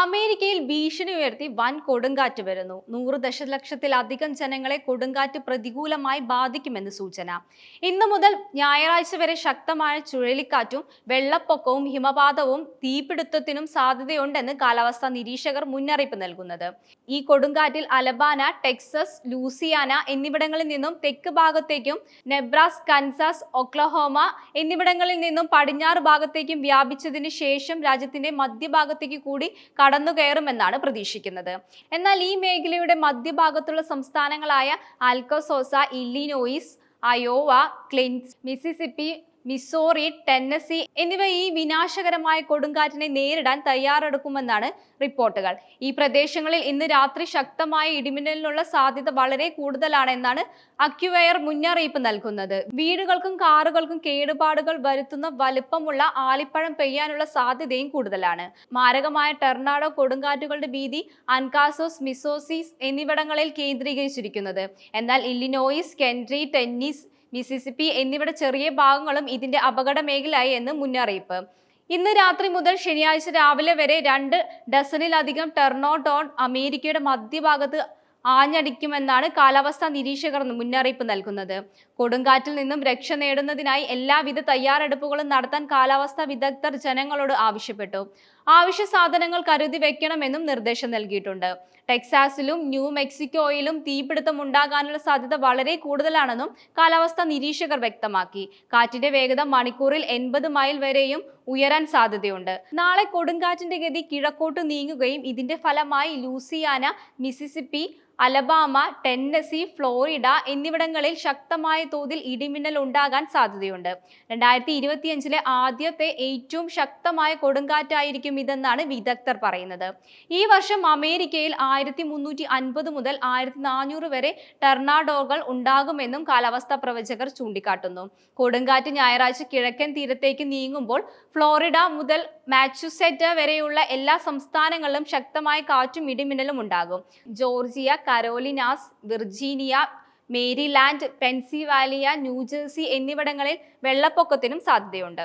അമേരിക്കയിൽ ഭീഷണി ഉയർത്തി വൻ കൊടുങ്കാറ്റ് വരുന്നു. നൂറ് ദശലക്ഷത്തിലധികം ജനങ്ങളെ കൊടുങ്കാറ്റ് പ്രതികൂലമായി ബാധിക്കുമെന്ന് സൂചന. ഇന്നു മുതൽ ഞായറാഴ്ച വരെ ശക്തമായ ചുഴലിക്കാറ്റും വെള്ളപ്പൊക്കവും ഹിമപാതവും തീപിടുത്തത്തിനും സാധ്യതയുണ്ടെന്ന് കാലാവസ്ഥാ നിരീക്ഷകർ മുന്നറിയിപ്പ് നൽകുന്നത്. ഈ കൊടുങ്കാറ്റിൽ അലബാന ടെക്സസ് ലൂസിയാന എന്നിവിടങ്ങളിൽ നിന്നും തെക്ക് ഭാഗത്തേക്കും നെബ്രാസ് കൻസാസ് ഒക്ലഹോമ എന്നിവിടങ്ങളിൽ നിന്നും പടിഞ്ഞാറ് ഭാഗത്തേക്കും വ്യാപിച്ചതിന് ശേഷം രാജ്യത്തിന്റെ മധ്യഭാഗത്തേക്ക് കൂടി കടന്നു കയറുമെന്നാണ് പ്രതീക്ഷിക്കുന്നത്. എന്നാൽ ഈ മേഖലയുടെ മധ്യഭാഗത്തുള്ള സംസ്ഥാനങ്ങളായ ആൽക്കസോസ ഇല്ലിനോയിസ് അയോവ ക്ലിൻസ് മിസിസിപ്പി മിസോറി ടെന്നസി എന്നിവ ഈ വിനാശകരമായ കൊടുങ്കാറ്റിനെ നേരിടാൻ തയ്യാറെടുക്കുമെന്നാണ് റിപ്പോർട്ടുകൾ. ഈ പ്രദേശങ്ങളിൽ ഇന്ന് രാത്രി ശക്തമായ ഇടിമിന്നലിനുള്ള സാധ്യത വളരെ കൂടുതലാണെന്നാണ് അക്യുവയർ മുന്നറിയിപ്പ് നൽകുന്നത്. വീടുകൾക്കും കാറുകൾക്കും കേടുപാടുകൾ വരുത്തുന്ന വലുപ്പമുള്ള ആലിപ്പഴം പെയ്യാനുള്ള സാധ്യതയും കൂടുതലാണ്. മാരകമായ ടെർണാഡോ കൊടുങ്കാറ്റുകളുടെ ഭീതി അൻകാസോസ് മിസോസിസ് എന്നിവിടങ്ങളിൽ കേന്ദ്രീകരിച്ചിരിക്കുന്നത്. എന്നാൽ ഇല്ലിനോയിസ് കെൻട്രി ടെന്നീസ് മിസിസിപ്പി എന്നിവയുടെ ചെറിയ ഭാഗങ്ങളും ഇതിന്റെ അപകട മേഖലയായി എന്ന് മുന്നറിയിപ്പ്. ഇന്ന് രാത്രി മുതൽ ശനിയാഴ്ച രാവിലെ വരെ രണ്ട് ഡസനിലധികം ടെർണോഡോൺ അമേരിക്കയുടെ മധ്യഭാഗത്ത് ആഞ്ഞടിക്കുമെന്നാണ് കാലാവസ്ഥാ നിരീക്ഷകർ മുന്നറിയിപ്പ് നൽകുന്നത്. കൊടുങ്കാറ്റിൽ നിന്നും രക്ഷ നേടുന്നതിനായി എല്ലാവിധ തയ്യാറെടുപ്പുകളും നടത്താൻ കാലാവസ്ഥാ വിദഗ്ധർ ജനങ്ങളോട് ആവശ്യപ്പെട്ടു. ആവശ്യ സാധനങ്ങൾ കരുതി വെക്കണമെന്നും നിർദ്ദേശം നൽകിയിട്ടുണ്ട്. ടെക്സാസിലും ന്യൂ മെക്സിക്കോയിലും തീപിടുത്തം ഉണ്ടാകാനുള്ള സാധ്യത വളരെ കൂടുതലാണെന്നും കാലാവസ്ഥാ നിരീക്ഷകർ വ്യക്തമാക്കി. കാറ്റിന്റെ വേഗത മണിക്കൂറിൽ എൺപത് മൈൽ വരെയും ഉയരാൻ സാധ്യതയുണ്ട്. നാളെ കൊടുങ്കാറ്റിന്റെ ഗതി കിഴക്കോട്ട് നീങ്ങുകയും ഇതിന്റെ ഫലമായി Louisiana Mississippi Alabama Tennessee Florida എന്നിവിടങ്ങളിൽ ശക്തമായ തോതിൽ ഇടിമിന്നൽ ഉണ്ടാകാൻ സാധ്യതയുണ്ട്. രണ്ടായിരത്തി ഇരുപത്തിയഞ്ചിലെ ആദ്യത്തെ ഏറ്റവും ശക്തമായ കൊടുങ്കാറ്റായിരിക്കും ഇതെന്നാണ് വിദഗ്ധർ പറയുന്നത്. ഈ വർഷം അമേരിക്കയിൽ ആയിരത്തി മുന്നൂറ്റി അൻപത് മുതൽ ആയിരത്തി നാനൂറ് വരെ ടെർണാഡോകൾ ഉണ്ടാകുമെന്നും കാലാവസ്ഥാ പ്രവചകർ ചൂണ്ടിക്കാട്ടുന്നു. കൊടുങ്കാറ്റ് ഞായറാഴ്ച കിഴക്കൻ തീരത്തേക്ക് നീങ്ങുമ്പോൾ ഫ്ലോറിഡ മുതൽ മാച്ചുസെറ്റ് വരെയുള്ള എല്ലാ സംസ്ഥാനങ്ങളിലും ശക്തമായ കാറ്റും ഇടിമിന്നലും ഉണ്ടാകും. Georgia Carolinas Virginia Maryland Pennsylvania New Jersey എന്നിവിടങ്ങളിൽ വെള്ളപ്പൊക്കത്തിനും സാധ്യതയുണ്ട്.